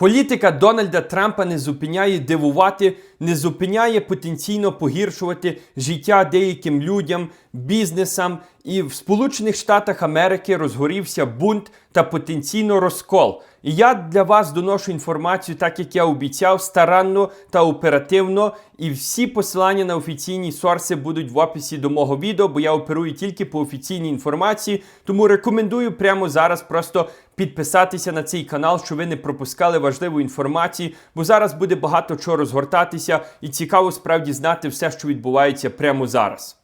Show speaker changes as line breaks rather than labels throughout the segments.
Політика Дональда Трампа не зупиняє дивувати, не зупиняє потенційно погіршувати життя деяким людям, бізнесам. І в Сполучених Штатах Америки розгорівся бунт та потенційно розкол. І я для вас доношу інформацію, так як я обіцяв, старанно та оперативно. І всі посилання на офіційні сорси будуть в описі до мого відео, бо я оперую тільки по офіційній інформації. Тому рекомендую прямо зараз просто підписатися на цей канал, щоб ви не пропускали важливу інформацію, бо зараз буде багато чого розгортатися, і цікаво справді знати все, що відбувається прямо зараз.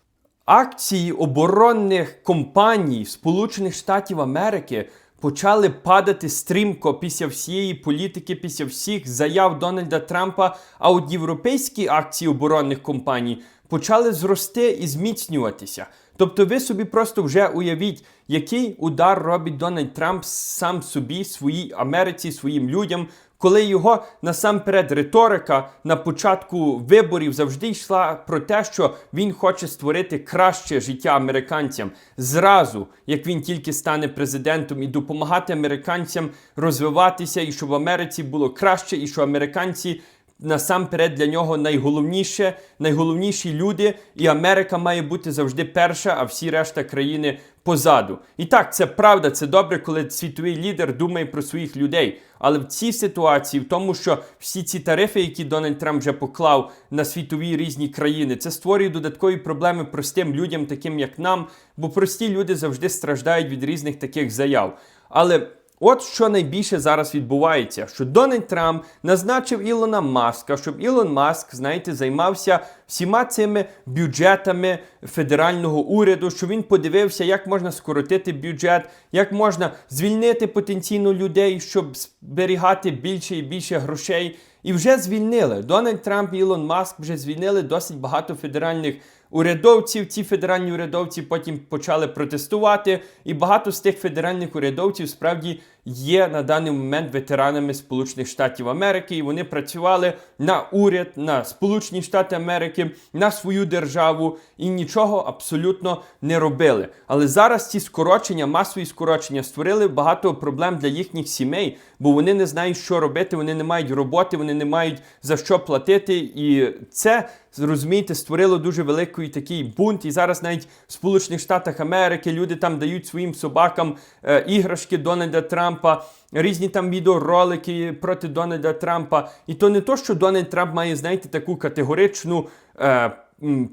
Акції оборонних компаній Сполучених Штатів Америки почали падати стрімко після всієї політики, після всіх заяв Дональда Трампа. А от європейські акції оборонних компаній почали зрости і зміцнюватися. Тобто, ви собі просто вже уявіть, який удар робить Дональд Трамп сам собі, своїй Америці, своїм людям, коли його насамперед риторика на початку виборів завжди йшла про те, що він хоче створити краще життя американцям зразу, як він тільки стане президентом, і допомагати американцям розвиватися, і щоб в Америці було краще, і що американці. Насамперед для нього найголовніше, найголовніші люди, і Америка має бути завжди перша, а всі решта країни позаду. І так, це правда, це добре, коли світовий лідер думає про своїх людей. Але в цій ситуації, в тому, що всі ці тарифи, які Дональд Трамп вже поклав на світові різні країни, це створює додаткові проблеми простим людям, таким як нам, бо прості люди завжди страждають від різних таких заяв. Але От що найбільше зараз відбувається, що Дональд Трамп назначив Ілона Маска, щоб Ілон Маск, знаєте, займався всіма цими бюджетами федерального уряду, що він подивився, як можна скоротити бюджет, як можна звільнити потенційно людей, щоб зберігати більше і більше грошей. І вже звільнили. Дональд Трамп і Ілон Маск вже звільнили досить багато федеральних урядовців. Ці федеральні урядовці потім почали протестувати. І багато з тих федеральних урядовців справді є на даний момент ветеранами Сполучених Штатів Америки. І вони працювали на уряд, на Сполучені Штати Америки, на свою державу і нічого абсолютно не робили. Але зараз ці скорочення, масові скорочення, створили багато проблем для їхніх сімей, бо вони не знають, що робити, вони не мають роботи, вони не мають за що платити. І це розумієте, створило дуже великий такий бунт. І зараз навіть в Сполучених Штатах Америки люди там дають своїм собакам е, іграшки Дональда Трампа. Різні там відеоролики проти Дональда Трампа. І то не то, що Дональд Трамп має, знаєте, таку категоричну е,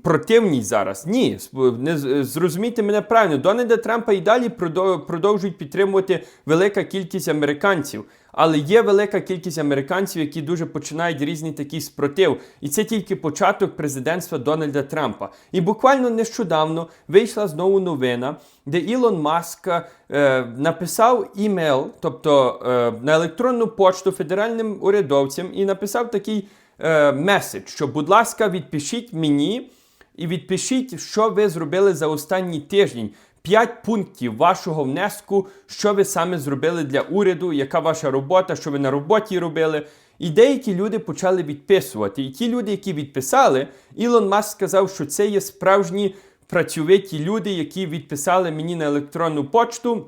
противність зараз. Ні, не зрозумійте мене правильно. Дональда Трампа і далі продов- продовжують підтримувати велика кількість американців. Але є велика кількість американців, які дуже починають різні такі спротив. І це тільки початок президентства Дональда Трампа. І буквально нещодавно вийшла знову новина, де Ілон Маск е, написав імейл, тобто е, на електронну почту федеральним урядовцям, і написав такий е, меседж, що, будь ласка, відпишіть мені і відпишіть, що ви зробили за останній тиждень. П'ять пунктів вашого внеску, що ви саме зробили для уряду, яка ваша робота, що ви на роботі робили. І деякі люди почали відписувати. І ті люди, які відписали, Ілон Маск сказав, що це є справжні працьовиті люди, які відписали мені на електронну почту.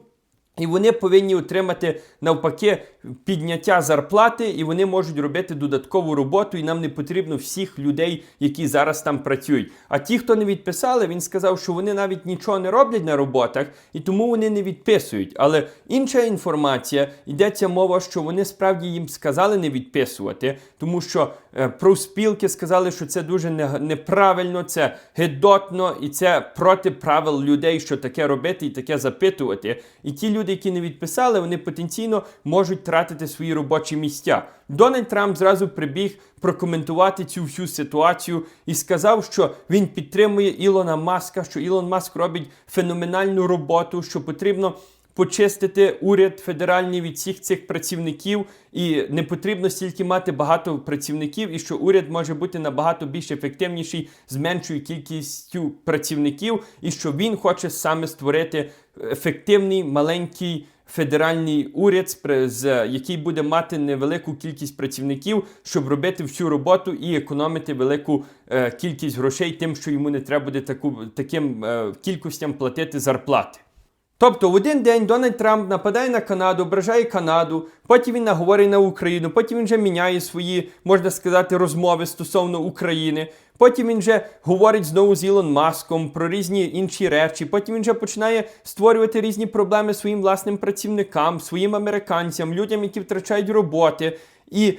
І вони повинні отримати навпаки підняття зарплати, і вони можуть робити додаткову роботу, і нам не потрібно всіх людей, які зараз там працюють. А ті, хто не відписали, він сказав, що вони навіть нічого не роблять на роботах, і тому вони не відписують. Але інша інформація йдеться мова, що вони справді їм сказали не відписувати, тому що е, профспілки сказали, що це дуже не- неправильно, це гидотно, і це проти правил людей, що таке робити і таке запитувати. І ті люди, які не відписали, вони потенційно можуть тратити свої робочі місця. Дональд Трамп зразу прибіг прокоментувати цю всю ситуацію і сказав, що він підтримує Ілона Маска, що Ілон Маск робить феноменальну роботу, що потрібно почистити уряд федеральний від всіх цих працівників, і не потрібно стільки мати багато працівників, і що уряд може бути набагато більш ефективніший з меншою кількістю працівників, і що він хоче саме створити ефективний маленький. Федеральний уряд, який буде мати невелику кількість працівників, щоб робити всю роботу і економити велику е, кількість грошей, тим, що йому не треба буде таку, таким е, кількостям платити зарплати. Тобто в один день Дональд Трамп нападає на Канаду, ображає Канаду, потім він наговорить на Україну, потім він вже міняє свої, можна сказати, розмови стосовно України. Потім він вже говорить знову з Ілон Маском про різні інші речі. Потім він вже починає створювати різні проблеми своїм власним працівникам, своїм американцям, людям, які втрачають роботи. І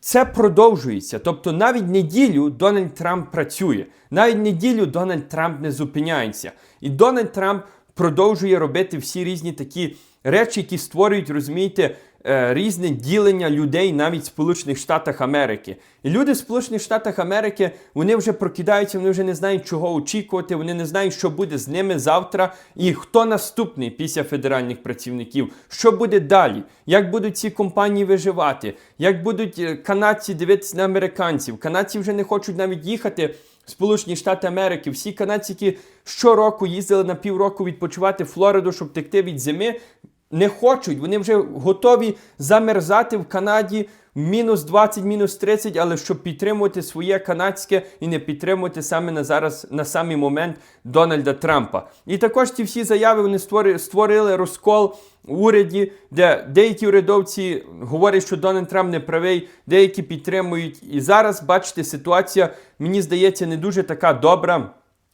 це продовжується. Тобто навіть неділю Дональд Трамп працює, навіть неділю Дональд Трамп не зупиняється. І Дональд Трамп продовжує робити всі різні такі речі, які створюють, розумієте, різне ділення людей навіть в Сполучених Штатах Америки. І люди в Сполучених Штатах Америки вони вже прокидаються, вони вже не знають, чого очікувати, вони не знають, що буде з ними завтра, і хто наступний після федеральних працівників, що буде далі, як будуть ці компанії виживати, як будуть е, канадці дивитися на американців. Канадці вже не хочуть навіть їхати. Сполучені Штати Америки, всі канадці, які щороку їздили на півроку відпочивати в Флориду, щоб втекти від зими, не хочуть. Вони вже готові замерзати в Канаді мінус 20, мінус 30, але щоб підтримувати своє канадське і не підтримувати саме на зараз на самий момент Дональда Трампа. І також ці всі заяви вони створили, створили розкол в уряді, де деякі урядовці говорять, що Дональд Трамп не правий, деякі підтримують. І зараз, бачите, ситуація, мені здається, не дуже така добра.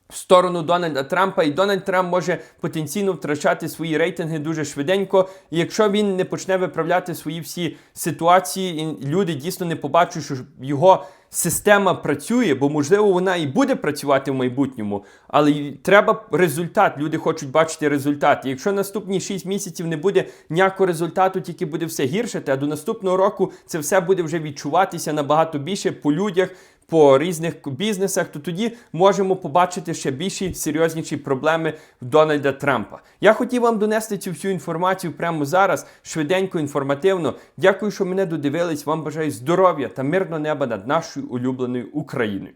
В сторону Дональда Трампа, і Дональд Трамп може потенційно втрачати свої рейтинги дуже швиденько. І якщо він не почне виправляти свої всі ситуації, і люди дійсно не побачать, що його система працює, бо можливо вона і буде працювати в майбутньому, але треба результат. Люди хочуть бачити результат. І якщо наступні 6 місяців не буде ніякого результату, тільки буде все гіршити, а до наступного року це все буде вже відчуватися набагато більше по людях. По різних бізнесах, то тоді можемо побачити ще більші серйозніші проблеми Дональда Трампа. Я хотів вам донести цю всю інформацію прямо зараз, швиденько, інформативно. Дякую, що мене додивились. Вам бажаю здоров'я та мирного неба над нашою улюбленою Україною.